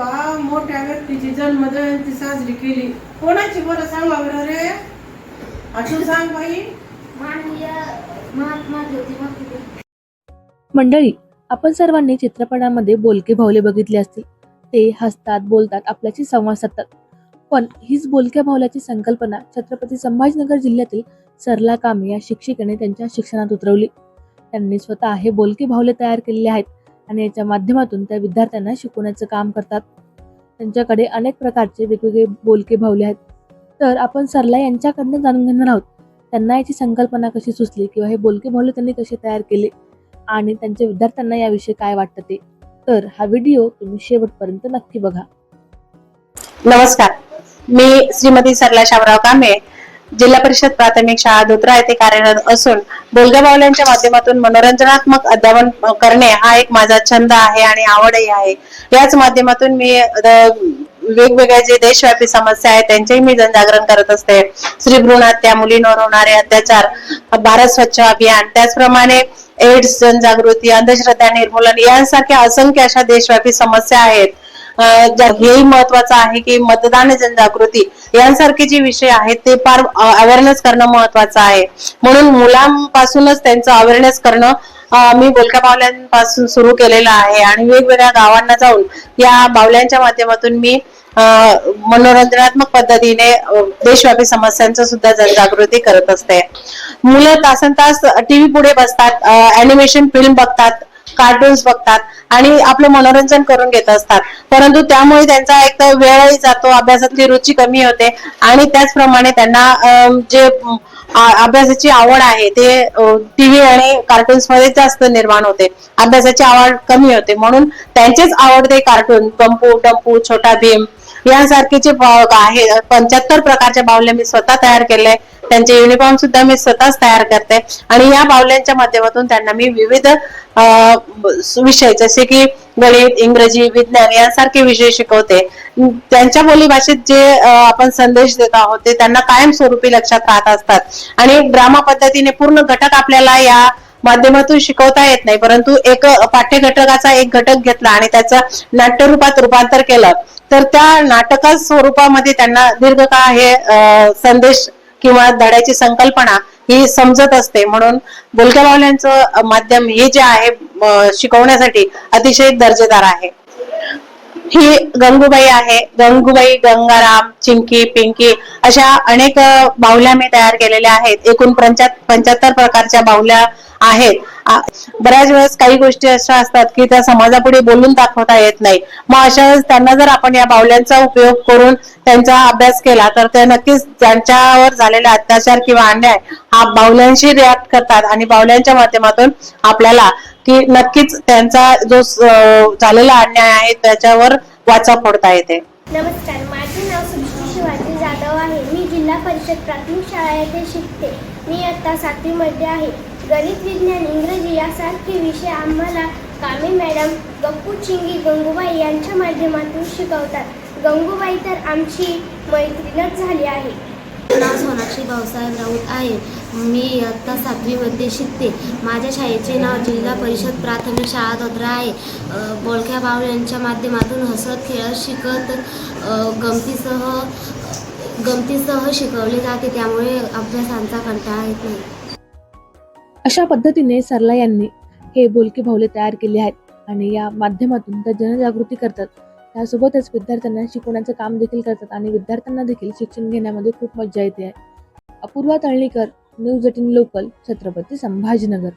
का मोठ्या व्यक्तीची जन्मजयंती साजरी केली. कोणाची बरं सांगा बरं रे? अजून सांग बाई. माननीय महात्मा ज्योतिबा फुले मंडळी आपण सर्वांनी चित्रपटामध्ये बोलके भावले बघितले असतील. ते हसतात बोलतात आपल्याशी संवाद साधतात. पण हीच बोलक्या भावल्याची संकल्पना छत्रपती संभाजीनगर जिल्ह्यातील सरला कामे या शिक्षिकेने त्यांच्या शिक्षणात उतरवली. त्यांनी स्वतः हे बोलके भावले तयार केलेले आहेत. आणि याच्या माध्यमातून त्या विद्यार्थ्यांना शिकवण्याचं काम करतात. त्यांच्याकडे अनेक प्रकारचे वेगवेगळे बोलके भावले आहेत. तर आपण सरला यांच्याकडनं जाणून घेणार आहोत. त्यांना याची संकल्पना कशी सुचली किंवा हे बोलके भावले त्यांनी कसे तयार केले? आणि त्यांच्या विद्यार्थ्यांना याविषयी काय वाटतं ते? तर हा व्हिडिओ तुम्ही शेवटपर्यंत नक्की बघा. नमस्कार. मी श्रीमती सरला शामराव कांबळे जिल्हा परिषद प्राथमिक शाळा धोत्रा येथे कार्यरत असून बोलक्या बावल्यांच्या माध्यमातून मनोरंजनात्मक अध्यापन करणे हा एक माझा छंद आहे आणि आवडही आहे. याच माध्यमातून मी वेगवेगळ्या जे देशव्यापी समस्या आहेत त्यांचेही मी जनजागरण करत असते. स्त्री भ्रूण हत्या मुलींवर होणारे अत्याचार भारत स्वच्छ अभियान त्याचप्रमाणे एड्स जनजागृती अंधश्रद्धा निर्मूलन यांसारख्या असंख्य अशा देशव्यापी समस्या आहेत. हेही महत्वाचं आहे की मतदान जनजागृती यांसारखे जे विषय आहेत ते फार अवेअरनेस करणं महत्वाचं आहे. म्हणून मुलांपासूनच त्यांचं अवेअरनेस करणं मी बोलक्या बावल्यांपासून सुरू केलेलं आहे. आणि वेगवेगळ्या गावांना जाऊन या बावल्यांच्या माध्यमातून मी मनोरंजनात्मक पद्धतीने देशव्यापी समस्यांचं सुद्धा जनजागृती करत असते. मुलं तासन तास टीव्ही पुढे बसतात अॅनिमेशन फिल्म बघतात कार्टून्स बघतात आणि आपलं मनोरंजन करून घेत असतात. परंतु त्यामुळे त्यांचा एक तर वेळही जातो अभ्यासातली रुची कमी होते आणि त्याचप्रमाणे त्यांना जे अभ्यासाची आवड आहे ते टीव्ही आणि कार्टून्समध्ये जास्त निर्माण होते. अभ्यासाची आवड कमी होते. म्हणून त्यांचेच आवडते कार्टून कंपू टंपू छोटा भीम यांसारखे जे आहे पंच्याहत्तर प्रकारच्या बाहुल्या मी स्वतः तयार केले. त्यांचे युनिफॉर्म सुद्धा मी स्वतःच तयार करते. आणि या बाहुल्यांच्या माध्यमातून त्यांना मी विविध विषय जसे की गणित इंग्रजी विज्ञान यांसारखे विषय शिकवते. त्यांच्या बोलीभाषेत जे आपण संदेश देत आहोत ते त्यांना कायमस्वरूपी लक्षात राहत असतात. आणि ड्रामा पद्धतीने पूर्ण घटक आपल्याला या माध्यमातून शिकवता येत नाही परंतु एक पाठ्यघटकाचा एक घटक घेतला आणि त्याचं नाट्यरूपात रूपांतर केलं. तर त्या नाटका स्वरूपामध्ये त्यांना दीर्घकाळ हे संदेश किंवा धड्याची संकल्पना ही समजत असते. म्हणून बोलक्या बावल्यांचं माध्यम हे जे आहे शिकवण्यासाठी अतिशय दर्जेदार आहे. ही गंगूबाई आहे. गंगूबाई गंगाराम चिंकी पिंकी अशा अनेक बाहुल्या मी तयार केलेल्या आहेत. एकूण पंच्याहत्तर प्रकारच्या बाहुल्या आहेत. बऱ्याच वेळेस काही गोष्टी अशा असतात की त्या समाजापुढे बोलून दाखवता येत नाही. मग अशा वेळेस त्यांना जर आपण या बाहुल्यांचा उपयोग करून त्यांचा अभ्यास केला तर ते नक्कीच त्यांच्यावर झालेला अत्याचार किंवा अन्याय हा बाहुल्यांशी रिॲक्ट करतात आणि बाहुल्यांच्या माध्यमातून आपल्याला की नक्कीच त्यांचा जो झालेला अन्याय आहे त्याच्यावर वाचा फोडता येते. नमस्कार माझे नाव सृष्टी शिवाजी जाधव आहे. मी जिल्हा परिषद प्राथमिक शाळा येथे शिकते. मी इयत्ता सातवीमध्ये आहे. गणित विज्ञान इंग्रजी यासारखे विषय आम्हाला कामे मॅडम गप्पू चिंगी गंगूबाई यांच्या माध्यमातून शिकवतात. गंगूबाई तर आमची मैत्रीणच झाली आहे. नाव सोनाक्षी भाऊसाहेब राऊत आहे. मी इयत्ता सातवीमध्ये शिकते. माझ्या शाळेचे नाव जिल्हा परिषद प्राथमिक शाळा दोद्रा आहे. बोळख्या बोलक्या बावळ यांच्या माध्यमातून हसत खेळत शिकत गमतीसह गमतीसह शिकवले जाते. त्यामुळे अभ्यासांचा कंटाळा येत नाही. अशा पद्धतीने सरला यांनी हे बोलके भावले तयार केले आहेत आणि या माध्यमातून त्या जनजागृती करतात. त्यासोबतच विद्यार्थ्यांना शिकवण्याचं काम देखील करतात आणि विद्यार्थ्यांना देखील शिक्षण घेण्यामध्ये खूप मज्जा येते. आहे Apurva Talnikar news eighteen local Chhatrapati Sambhajinagar.